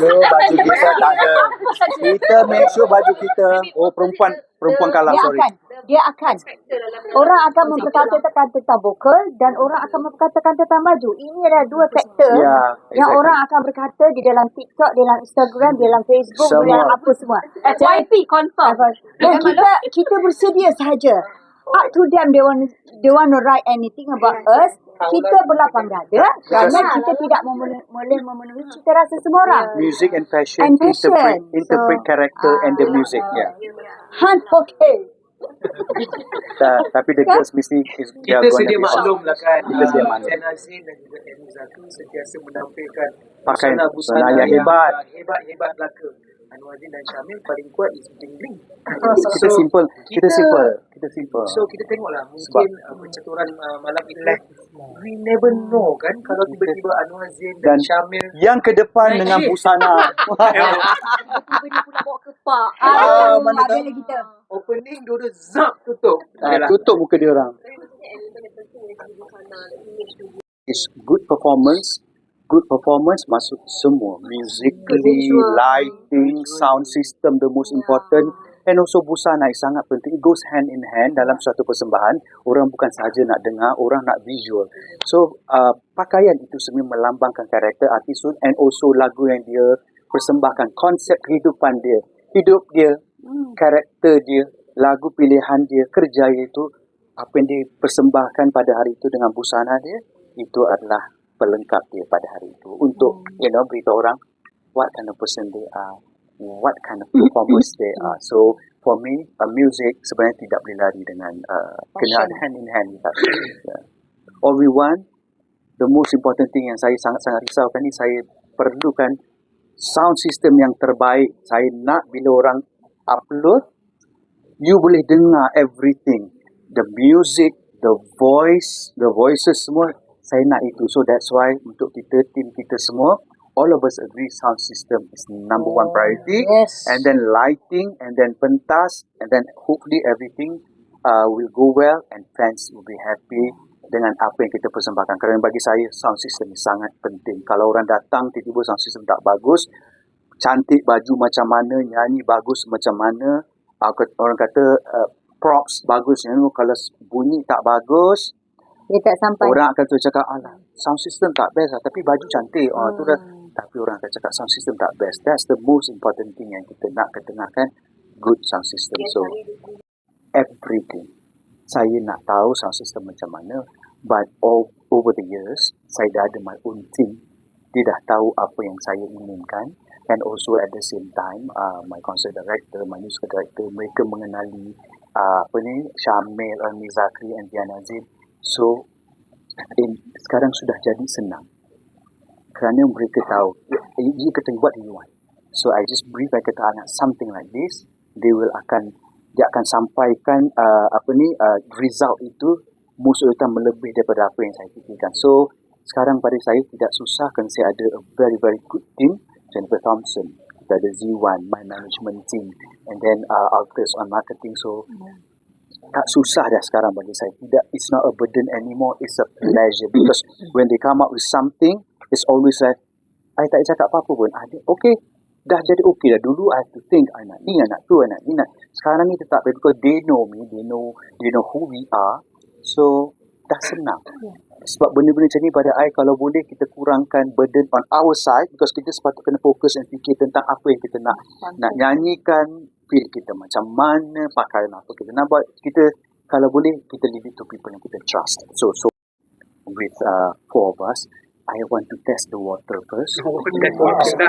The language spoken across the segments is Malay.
sure baju kita tak ada. Kita make sure baju kita. Oh perempuan perempuan kalah dia sorry. akan dia akan orang akan memperkatakan tentang vokal dan orang akan memperkatakan tentang baju ini adalah dua faktor yang exactly. orang akan berkata di dalam TikTok di dalam Instagram di dalam Facebook di Semua. dalam apa semua FYP confirm. dan kita kita bersedia sahaja up to them they want they want to write anything about us kita berlapang dada kerana kita tidak memenuhi, boleh memenuhi cita rasa semua orang Music and fashion, And fashion. interpret interpret So, character and the ah, music. Yeah. Han okay Ta- tapi the girls mesti kita sedia maklum lah kan Kita sedia maklum. Zain Azin dan juga Amy Zaki sentiasa menampilkan Pakaian busana yang hebat. hebat-hebat belaka Anwar Azin dan Syamil paling kuat is bling bling Kita simple, kita simple, kita simple. so kita tengoklah mungkin uh, percaturan uh, malam itu we never know kan kalau tiba-tiba Anwar Azin dan, Dan Syamil yang ke depan dengan busana. Tiba dia pun nak bawa kepak. Ah, mana tahu. lah kita opening dua-dua zap tutup Ah, tutup muka dia orang. Is good performance, good performance masuk semua. Musically, lighting, sound system the most important. And also busana is sangat penting. It goes hand in hand dalam suatu persembahan. Orang bukan sahaja nak dengar, orang nak visual. So, uh, pakaian itu semua melambangkan karakter artis and also lagu yang dia persembahkan. Konsep kehidupan dia. Hidup dia, karakter dia, lagu pilihan dia, kerja dia itu apa yang dia persembahkan pada hari itu dengan busana dia itu adalah pelengkap dia pada hari itu. Untuk you know beritahu orang what kind of person they are what kind of performance they are. So for me uh, music sebenarnya tidak boleh lari dengan uh, kena ada hand in hand kita yeah. all we want the most important thing yang saya sangat-sangat risaukan ni saya perlukan sound system yang terbaik. Saya nak bila orang upload you boleh dengar everything. The music the voice the voices semua saya nak itu. So that's why untuk kita team kita semua all of us agree sound system is number one priority. yes. And then lighting and then pentas and then hopefully everything uh, will go well and fans will be happy dengan apa yang kita persembahkan. Kerana bagi saya sound system ni sangat penting. Kalau orang datang tiba-tiba sound system tak bagus cantik baju macam mana nyanyi bagus macam mana uh, orang kata uh, props bagus. You know, kalau bunyi tak bagus dia tak sampai. Orang akan terus cakap alah sound system tak best lah. Tapi baju cantik. Oh tu dah. Tapi orang akan cakap sound system tak best. That's the most important thing yang kita nak ketengahkan good sound system. So everything. Saya nak tahu sound system macam mana but all over the years saya dah ada my own team. Dia dah tahu apa yang saya inginkan. And also at the same time uh, my concert director my music director mereka mengenali uh, apa ni Syamil Almi Zakri and Diana Zin so in, sekarang sudah jadi senang. Kerana mereka tahu dia dia kata what do you want? So I just brief I kata anak something like this. They will akan dia akan sampaikan uh, apa ni uh, result itu most of the time melebih daripada apa yang saya fikirkan. So sekarang pada saya tidak susah kerana saya ada a very very good team. Jennifer Thompson kita ada Z1 my management team and then uh, Altus on marketing. So tak susah dah sekarang bagi saya. Tidak, it's not a burden anymore. It's a pleasure because when they come up with something, it's always like, I tak cakap apa-apa pun. Ah, dia, okay, dah jadi okay dah. Dulu I have to think, I nak ni, I nak tu, I nak ni, nak. Sekarang ni tetap because they know me, they know they know who we are. So, dah senang. Sebab benda-benda macam ni pada I, kalau boleh kita kurangkan burden on our side because kita sepatutnya kena fokus dan fikir tentang apa yang kita nak nak nyanyikan, feel kita macam mana, pakaian apa kita nak buat. Kita kalau boleh kita leave it to people yang kita trust. So so with uh, four of us, I want to test the water first. I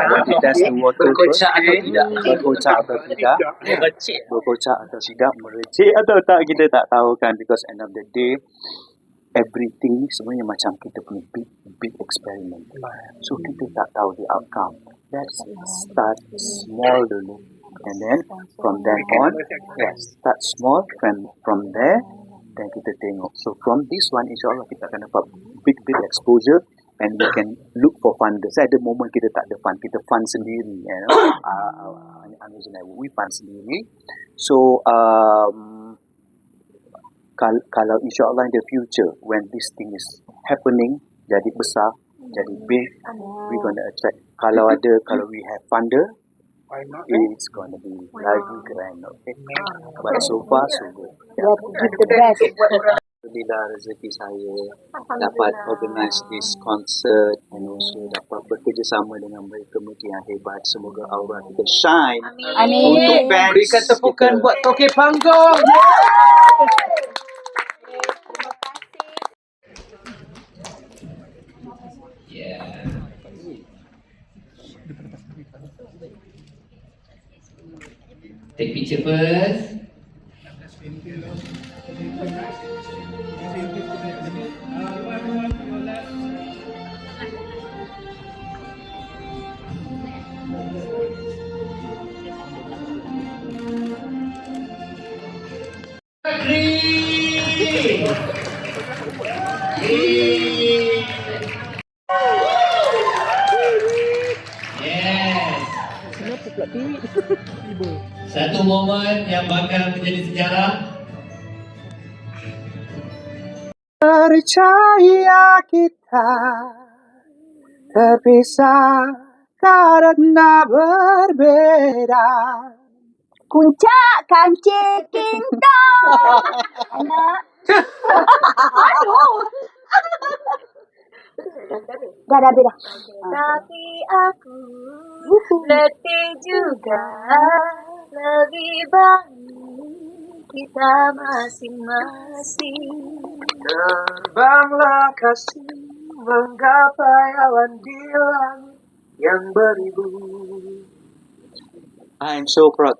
want to test the water first. Berkocak atau tidak? Berkocak atau tidak. Berkocak. Berkocak atau tidak, mereceh atau tak kita tak tahu kan because end of the day everything ni sebenarnya macam kita punya big big experiment. So kita tak tahu the outcome. Let's start small dulu. And then from then on, yes, start small. From from there, then kita tengok. So from this one, insyaAllah kita akan dapat big big exposure and we can look for funders. At the moment kita tak ada fund, kita fund sendiri. You know? uh, we fund sendiri. So um, kal- kalau insyaAllah in the future when this thing is happening jadi besar jadi big we gonna attract kalau ada, kalau we have funder, Why not? eh? it's gonna be lagi grand, okay? But so far, so good. We have to give the best. Alhamdulillah rezeki saya dapat organize this concert and also dapat bekerjasama dengan mereka mereka yang hebat. Semoga aura kita shine Amin. untuk fans. Berikan tepukan kita. buat Toke Panggung. Take picture first. Yes. Satu momen yang bakal menjadi sejarah Percaya kita terpisah karena berbeda. Kuncak kancing kintang. Anak. Dah dah habis dah. Tapi aku letih juga Baik kita masing-masing. Terbanglah kasih menggapai awan di langit yang beribu. I'm so proud